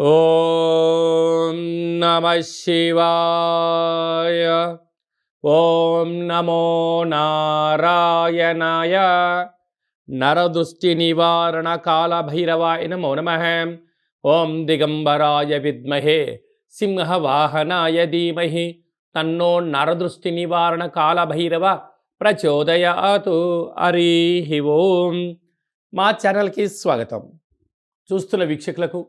ఓం నమ శివాయ. ఓం నమో నారాయణాయ. నరదృష్టి నివారణ కాళభైరవాయ నమో నమ. ఓం దిగంబరాయ విద్మహే. సింహవాహనాయ ధీమహి. తన్నో నరదృష్టి నివారణ కాలభైరవ ప్రచోదయాతు హరి ఓం. మా ఛానల్కి స్వాగతం. చూస్తున్న వీక్షకులకు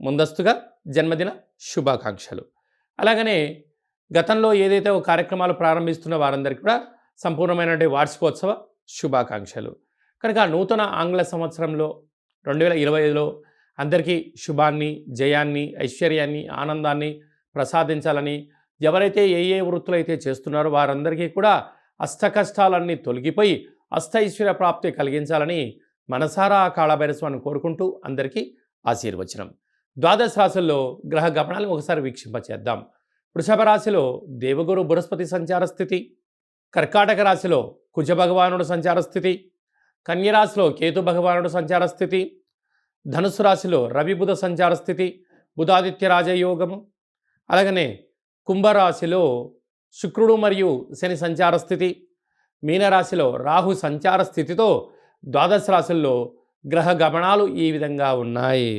ముందస్తుగా జన్మదిన శుభాకాంక్షలు. అలాగనే గతంలో ఏదైతే ఒక కార్యక్రమాలు ప్రారంభిస్తున్న వారందరికీ కూడా సంపూర్ణమైనటువంటి వార్షికోత్సవ శుభాకాంక్షలు. కనుక నూతన ఆంగ్ల సంవత్సరంలో రెండు వేల ఇరవై ఐదులో అందరికీ శుభాన్ని జయాన్ని ఐశ్వర్యాన్ని ఆనందాన్ని ప్రసాదించాలని ఎవరైతే ఏ ఏ వృత్తులు అయితే చేస్తున్నారో వారందరికీ కూడా అష్టకష్టాలన్నీ తొలగిపోయి అష్టైశ్వర్య ప్రాప్తి కలిగించాలని మనసారా ఆ కాళభైరస్వాన్ని కోరుకుంటూ అందరికీ ఆశీర్వచనం. ద్వాదశ రాశుల్లో గ్రహ గమనాలు ఒకసారి వీక్షింపచేద్దాం. వృషభ రాశిలో దేవగురు బృహస్పతి సంచార స్థితి కర్కాటక రాశిలో కుజ భగవానుడు సంచార స్థితి కన్యరాశిలో కేతు భగవానుడు సంచార స్థితి ధనుసు రాశిలో రవి బుధ సంచార స్థితి బుధాదిత్య రాజయోగము అలాగనే కుంభరాశిలో శుక్రుడు మరియు శని సంచార స్థితి మీనరాశిలో రాహు సంచార స్థితితో ద్వాదశ రాశుల్లో గ్రహ గమనాలు ఈ విధంగా ఉన్నాయి.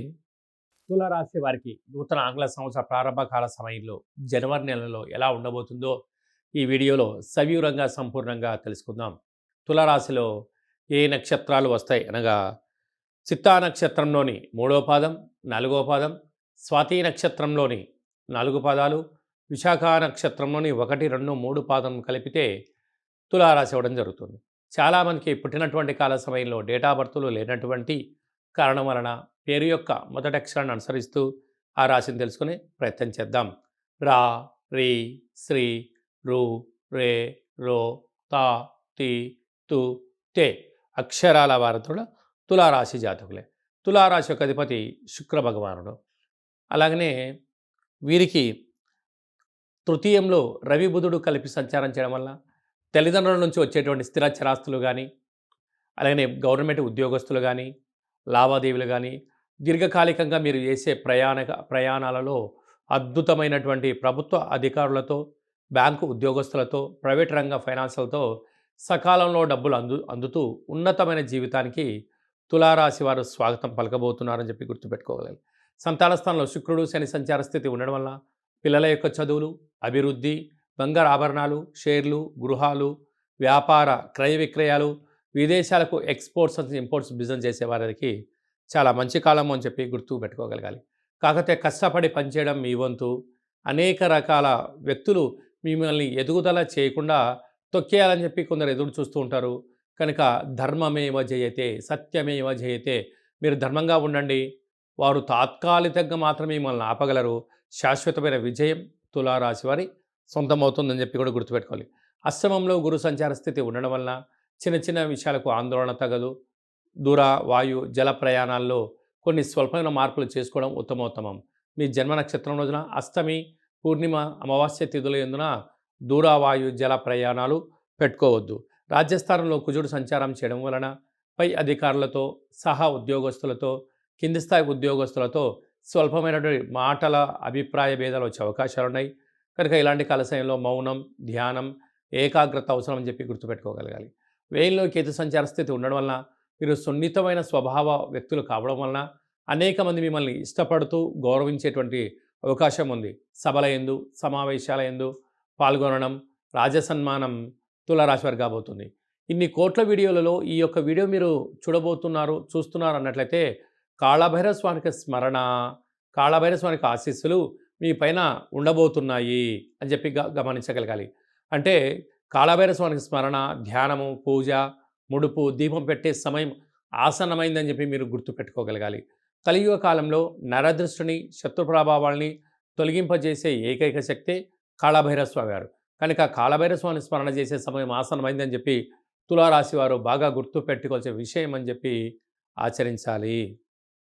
తులారాశి వారికి నూతన ఆంగ్ల సంవత్సర ప్రారంభ కాల సమయంలో జనవరి నెలలో ఎలా ఉండబోతుందో ఈ వీడియోలో సవివరంగా సంపూర్ణంగా తెలుసుకుందాం. తులారాశిలో ఏ నక్షత్రాలు వస్తాయి అనగా చిత్తా నక్షత్రంలోని మూడో పాదం నాలుగో పాదం స్వాతి నక్షత్రంలోని నాలుగు పాదాలు విశాఖ నక్షత్రంలోని ఒకటి రెండు మూడు పాదం కలిపితే తులారాశి అవ్వడం జరుగుతుంది. చాలామందికి పుట్టినటువంటి కాల సమయంలో డేటా బర్తులు లేనటువంటి కారణం వలన పేరు యొక్క మొదటి అక్షరాన్ని అనుసరిస్తూ ఆ రాశిని తెలుసుకునే ప్రయత్నం చేద్దాం. రా రీ శ్రీ రు రే రో తా తి తు తే అక్షరాల వారితో తులారాశి జాతకులే. తులారాశి యొక్క అధిపతి శుక్ర భగవానుడు. అలాగనే వీరికి తృతీయంలో రవి బుధుడు కలిపి సంచారం చేయడం వల్ల తల్లిదండ్రుల నుంచి వచ్చేటువంటి స్థిర చరాస్తులు కానీ అలాగనే గవర్నమెంట్ ఉద్యోగస్తులు కానీ లావాదేవీలు కానీ దీర్ఘకాలికంగా మీరు చేసే ప్రయాణ ప్రయాణాలలో అద్భుతమైనటువంటి ప్రభుత్వ అధికారులతో బ్యాంకు ఉద్యోగస్తులతో ప్రైవేట్ రంగ ఫైనాన్స్లతో సకాలంలో డబ్బులు అందు అందుతూ ఉన్నతమైన జీవితానికి తులారాశి వారు స్వాగతం పలకబోతున్నారని చెప్పి గుర్తుపెట్టుకోగలరు సంతాన స్థానంలో శుక్రుడు శని సంచార స్థితి ఉండడం వల్ల పిల్లల యొక్క చదువులు అభివృద్ధి బంగారు ఆభరణాలు షేర్లు గృహాలు వ్యాపార క్రయ విక్రయాలు విదేశాలకు ఎక్స్పోర్ట్స్ ఇంపోర్ట్స్ బిజినెస్ చేసేవారికి చాలా మంచి కాలం అని చెప్పి గుర్తు పెట్టుకోగలగాలి. కాకపోతే కష్టపడి పనిచేయడం మీ వంతు. అనేక రకాల వ్యక్తులు మిమ్మల్ని ఎదుగుదల చేయకుండా తొక్కేయాలని చెప్పి కొందరు ఎదురు చూస్తూ ఉంటారు. కనుక ధర్మమేవ జయతే సత్యమేవ జయతే మీరు ధర్మంగా ఉండండి. వారు తాత్కాలికంగా మాత్రమే మిమ్మల్ని ఆపగలరు. శాశ్వతమైన విజయం తులారాశి వారి సొంతమవుతుందని చెప్పి కూడా గుర్తుపెట్టుకోవాలి అశ్రమంలో గురు సంచార స్థితి ఉండడం వలన చిన్న చిన్న విషయాలకు ఆందోళన తగదు. దూర వాయు జల ప్రయాణాల్లో కొన్ని స్వల్పమైన మార్పులు చేసుకోవడం ఉత్తమోత్తమం. మీ జన్మ నక్షత్రం రోజున అష్టమి పూర్ణిమ అమావాస్య తిథుల ఎందున దూర వాయు జల ప్రయాణాలు పెట్టుకోవద్దు. రాజ్యస్థానంలో కుజుడు సంచారం చేయడం వలన పై అధికారులతో సహా ఉద్యోగస్తులతో కింది స్థాయి ఉద్యోగస్తులతో స్వల్పమైనటువంటి మాటల అభిప్రాయ భేదాలు వచ్చే అవకాశాలు ఉన్నాయి కనుక ఇలాంటి కాల సమయంలో మౌనం ధ్యానం ఏకాగ్రత అవసరం అని చెప్పి గుర్తుపెట్టుకోగలగాలి. వేయిల్లో కేతు సంచార స్థితి ఉండడం వలన మీరు సున్నితమైన స్వభావ వ్యక్తులు కావడం వలన అనేక మంది మిమ్మల్ని ఇష్టపడుతూ గౌరవించేటువంటి అవకాశం ఉంది. సభల ఎందు సమావేశాల ఎందు పాల్గొనడం రాజసన్మానం తులరాశి వారికి కాబోతుంది. ఇన్ని కోట్ల వీడియోలలో ఈ యొక్క వీడియో మీరు చూడబోతున్నారు చూస్తున్నారు అన్నట్లయితే కాళభైరవ స్వామికి స్మరణ కాళభైరవ స్వామికి ఆశీస్సులు మీ పైన ఉండబోతున్నాయి అని చెప్పి గమనించగలగాలి. అంటే కాళభైర స్వామికి స్మరణ ధ్యానము పూజ ముడుపు దీపం పెట్టే సమయం ఆసన్నమైందని చెప్పి మీరు గుర్తుపెట్టుకోగలగాలి కలియుగ కాలంలో నరదృష్టిని శత్రు ప్రభావాల్ని తొలగింపజేసే ఏకైక శక్తి కాళభైరవ స్వామి కనుక కాళభైరస్వామిని స్మరణ చేసే సమయం ఆసనమైందని చెప్పి తులారాశి వారు బాగా గుర్తు పెట్టుకోవాల్సిన విషయం అని చెప్పి ఆచరించాలి.